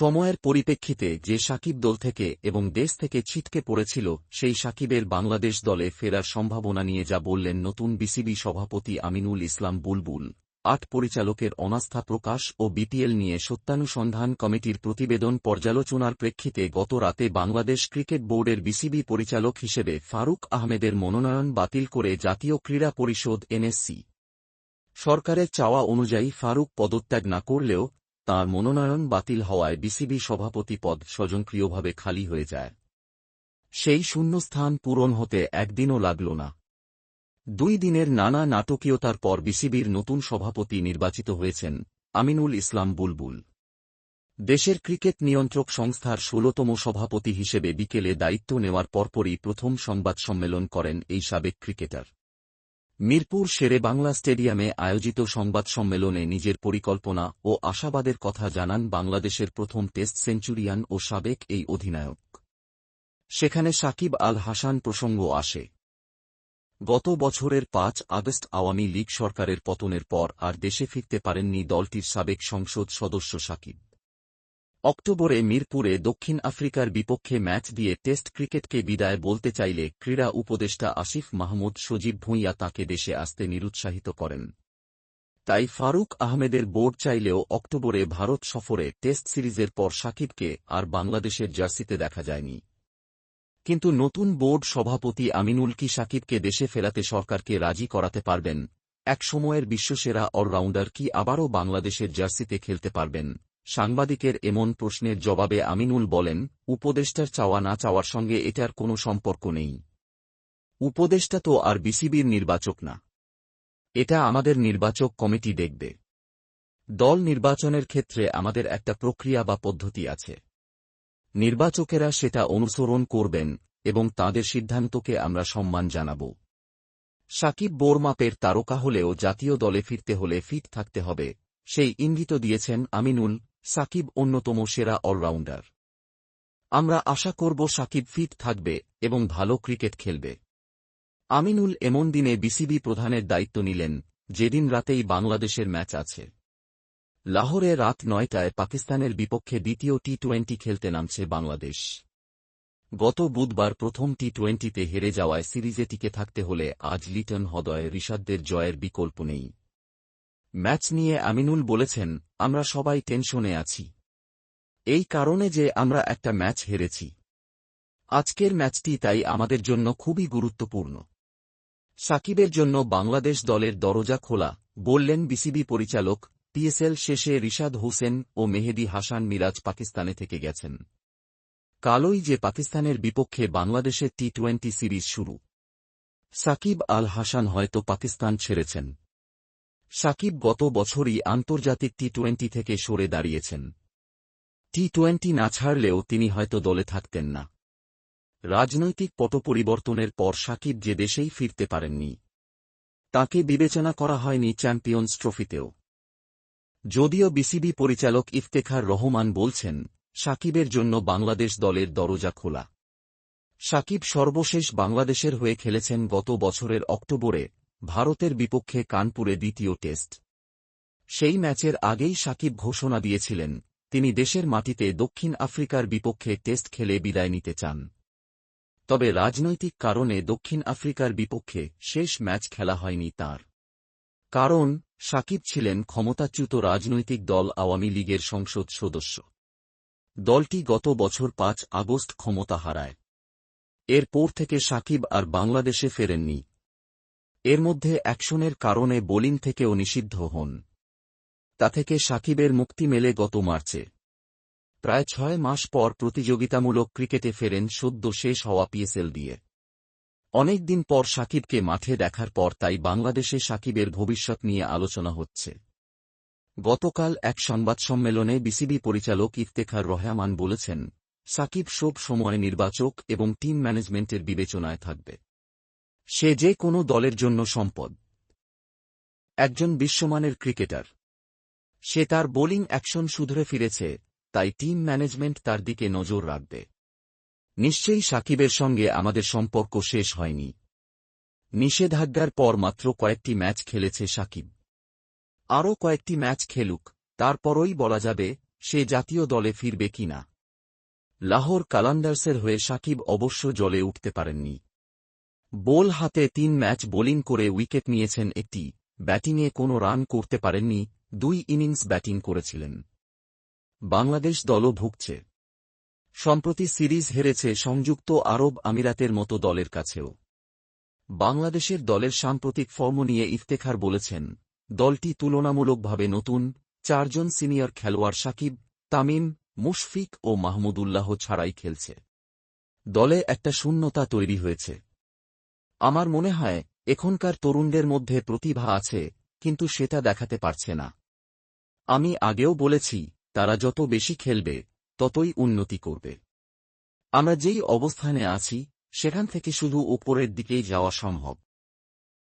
সময়ের পরিপ্রেক্ষিতে যে সাকিব দল থেকে এবং দেশ থেকে ছিটকে পড়েছিল, সেই সাকিবের বাংলাদেশ দলে ফেরার সম্ভাবনা নিয়ে যা বললেন নতুন বিসিবি সভাপতি আমিনুল ইসলাম বুলবুল। আট পরিচালকের অনাস্থা প্রকাশ ও বিপিএল নিয়ে সত্যানুসন্ধান কমিটির প্রতিবেদন পর্যালোচনার প্রেক্ষিতে গত রাতে বাংলাদেশ ক্রিকেট বোর্ডের বিসিবি পরিচালক হিসেবে ফারুক আহমেদের মনোনয়ন বাতিল করে জাতীয় ক্রীড়া পরিষদ এনএসসি। সরকারের চাওয়া অনুযায়ী ফারুক পদত্যাগ না করলেও তাঁর মনোনয়ন বাতিল হওয়ায় বিসিবি সভাপতি পদ স্বজনক্রিয়ভাবে খালি হয়ে যায়। সেই শূন্যস্থান পূরণ হতে একদিনও লাগল না। দুই দিনের নানা নাটকীয়তার পর বিসিবির নতুন সভাপতি নির্বাচিত হয়েছেন আমিনুল ইসলাম বুলবুল। দেশের ক্রিকেট নিয়ন্ত্রক সংস্থার ষোলতম সভাপতি হিসেবে বিকেলে দায়িত্ব নেওয়ার পরপরই প্রথম সংবাদ সম্মেলন করেন এই সাবেক ক্রিকেটার। মিরপুর শেরে বাংলা স্টেডিয়ামে আয়োজিত সংবাদ সম্মেলনে নিজের পরিকল্পনা ও আশাবাদের কথা জানান বাংলাদেশের প্রথম টেস্ট সেঞ্চুরিয়ান ও সাবেক এই অধিনায়ক। সেখানে সাকিব আল হাসান প্রসঙ্গ আসে। গত বছরের পাঁচ আগস্ট আওয়ামী লীগ সরকারের পতনের পর আর দেশে ফিরতে পারেননি দলটির সাবেক সংসদ সদস্য সাকিব। অক্টোবরে মিরপুরে দক্ষিণ আফ্রিকার বিপক্ষে ম্যাচ দিয়ে টেস্ট ক্রিকেটকে বিদায় বলতে চাইলে ক্রীড়া উপদেষ্টা আসিফ মাহমুদ সজীব ভূঁইয়া তাকে দেশে আসতে নিরুৎসাহিত করেন। তাই ফারুক আহমেদের বোর্ড চাইলেও অক্টোবরে ভারত সফরে টেস্ট সিরিজের পর সাকিবকে আর বাংলাদেশের জার্সিতে দেখা যায়নি। কিন্তু নতুন বোর্ড সভাপতি আমিনুল কি সাকিবকে দেশে ফেরাতে সরকারকে রাজি করাতে পারবেন? এক সময়ের বিশ্বসেরা অলরাউন্ডার কি আবারও বাংলাদেশের জার্সিতে খেলতে পারবেন? সাংবাদিকের এমন প্রশ্নের জবাবে আমিনুল বলেন, উপদেষ্টার চাওয়া না চাওয়ার সঙ্গে এটার কোনো সম্পর্ক নেই। উপদেষ্টা তো আর বিসিবির নির্বাচক না। এটা আমাদের নির্বাচক কমিটি দেখবে। দল নির্বাচনের ক্ষেত্রে আমাদের একটা প্রক্রিয়া বা পদ্ধতি আছে। নির্বাচকেরা সেটা অনুসরণ করবেন এবং তাদের সিদ্ধান্তকে আমরা সম্মান জানাব। সাকিব বোরমাপের তারকা হলেও জাতীয় দলে ফিরতে হলে ফিট থাকতে হবে, সেই ইঙ্গিত দিয়েছেন আমিনুল সাকিব অন্যতম সেরা অলরাউন্ডার। আমরা আশা করব সাকিব ফিট থাকবে এবং ভালো ক্রিকেট খেলবে। আমিনুল এমন দিনে বিসিবি প্রধানের দায়িত্ব নিলেন, যেদিন রাতেই বাংলাদেশের ম্যাচ আছে। লাহোরে রাত নয়টায় পাকিস্তানের বিপক্ষে দ্বিতীয় টি টোয়েন্টি খেলতে নামছে বাংলাদেশ। গত বুধবার প্রথম টি টোয়েন্টিতে হেরে যাওয়ায় সিরিজে টিকে থাকতে হলে আজ লিটন হদয় ঋষাদদের জয়ের বিকল্প নেই। ম্যাচ নিয়ে আমিনুল বলেছেন, আমরা সবাই টেনশনে আছি। এই কারণে যে আমরা একটা ম্যাচ হেরেছি। আজকের ম্যাচটি তাই আমাদের জন্য খুবই গুরুত্বপূর্ণ। সাকিবের জন্য বাংলাদেশ দলের দরজা খোলা, বললেন বিসিবি পরিচালক পিএসএল শেষে রিশাদ হোসেন ও মেহেদি হাসান মিরাজ পাকিস্তানে থেকে গেছেন। কালই যে পাকিস্তানের বিপক্ষে বাংলাদেশের টি টোয়েন্টি সিরিজ শুরু। সাকিব আল হাসান হয়তো পাকিস্তান ছেড়েছেন। সাকিব গত বছরই আন্তর্জাতিক টি টোয়েন্টি থেকে সরে দাঁড়িয়েছেন। টি টোয়েন্টি না ছাড়লেও তিনি হয়তো দলে থাকতেন না। রাজনৈতিক পট পরিবর্তনের পর সাকিব যে দেশেই ফিরতে পারেননি, তাকে বিবেচনা করা হয়নি চ্যাম্পিয়ন্স ট্রফিতেও। যদিও বিসিবি পরিচালক ইফতেখার রহমান বলছেন, সাকিবের জন্য বাংলাদেশ দলের দরজা খোলা। সাকিব সর্বশেষ বাংলাদেশের হয়ে খেলেছেন গত বছরের অক্টোবরে। ভারতের বিপক্ষে কানপুরে দ্বিতীয় টেস্ট। সেই ম্যাচের আগেই সাকিব ঘোষণা দিয়েছিলেন, তিনি দেশের মাটিতে দক্ষিণ আফ্রিকার বিপক্ষে টেস্ট খেলে বিদায় নিতে চান। তবে রাজনৈতিক কারণে দক্ষিণ আফ্রিকার বিপক্ষে শেষ ম্যাচ খেলা হয়নি তার। কারণ, সাকিব ছিলেন ক্ষমতাচ্যুত রাজনৈতিক দল আওয়ামী লীগের সংসদ সদস্য। দলটি গত বছর পাঁচ আগস্ট ক্ষমতা হারায়। এরপর থেকে সাকিব আর বাংলাদেশে ফেরেননি। এর মধ্যে অ্যাকশনের কারণে বোলিং থেকেও নিষিদ্ধ হন। তা থেকে সাকিবের মুক্তি মেলে গত মার্চে। প্রায় ছয় মাস পর প্রতিযোগিতামূলক ক্রিকেটে ফেরেন সদ্য শেষ হওয়া পিএসএল দিয়ে অনেক দিন পর সাকিবকে মাঠে দেখার পর তাই বাংলাদেশে সাকিবের ভবিষ্যৎ নিয়ে আলোচনা হচ্ছে। গতকাল এক সংবাদ সম্মেলনে বিসিবি পরিচালক ইফতেখার রহমান বলেছেন, সাকিব সব সময় নির্বাচক এবং টিম ম্যানেজমেন্টের বিবেচনায় থাকবে। সে যে কোনো দলের জন্য সম্পদ। একজন বিশ্বমানের ক্রিকেটার। সে তার বোলিং অ্যাকশন শুধরে ফিরেছে, তাই টিম ম্যানেজমেন্ট তার দিকে নজর রাখবে। নিশ্চয়ই সাকিবের সঙ্গে আমাদের সম্পর্ক শেষ হয়নি। নিষেধাজ্ঞার পর মাত্র কয়েকটি ম্যাচ খেলেছে সাকিব। আরও কয়েকটি ম্যাচ খেলুক, তারপরই বলা যাবে, সে জাতীয় দলে ফিরবে কিনা। লাহোর কালান্ডার্সের হয়ে সাকিব অবশ্য জলে উঠতে পারেননি। বোল হাতে তিন ম্যাচ বোলিং করে উইকেট নিয়েছেন একটি। ব্যাটিংয়ে কোনো রান করতে পারেননি, দুই ইনিংস ব্যাটিং করেছিলেন। বাংলাদেশ দলও ভুগছে। সম্প্রতি সিরিজ হেরেছে সংযুক্ত আরব আমিরাতের মতো দলের কাছেও। বাংলাদেশের দলের সাম্প্রতিক ফর্ম নিয়ে ইফতেখার বলেছেন, দলটি তুলনামূলকভাবে নতুন, চারজন সিনিয়র খেলোয়াড় সাকিব, তামিম, মুশফিক ও মাহমুদুল্লাহ ছাড়াই খেলছে। দলে একটা শূন্যতা তৈরি হয়েছে। আমার মনে হয়, এখনকার তরুণদের মধ্যে প্রতিভা আছে, কিন্তু সেটা দেখাতে পারছে না। আমি আগেও বলেছি, তারা যত বেশি খেলবে, ততই উন্নতি করবে। আমরা যেই অবস্থানে আছি, সেখান থেকে শুধু উপরের দিকেই যাওয়া সম্ভব।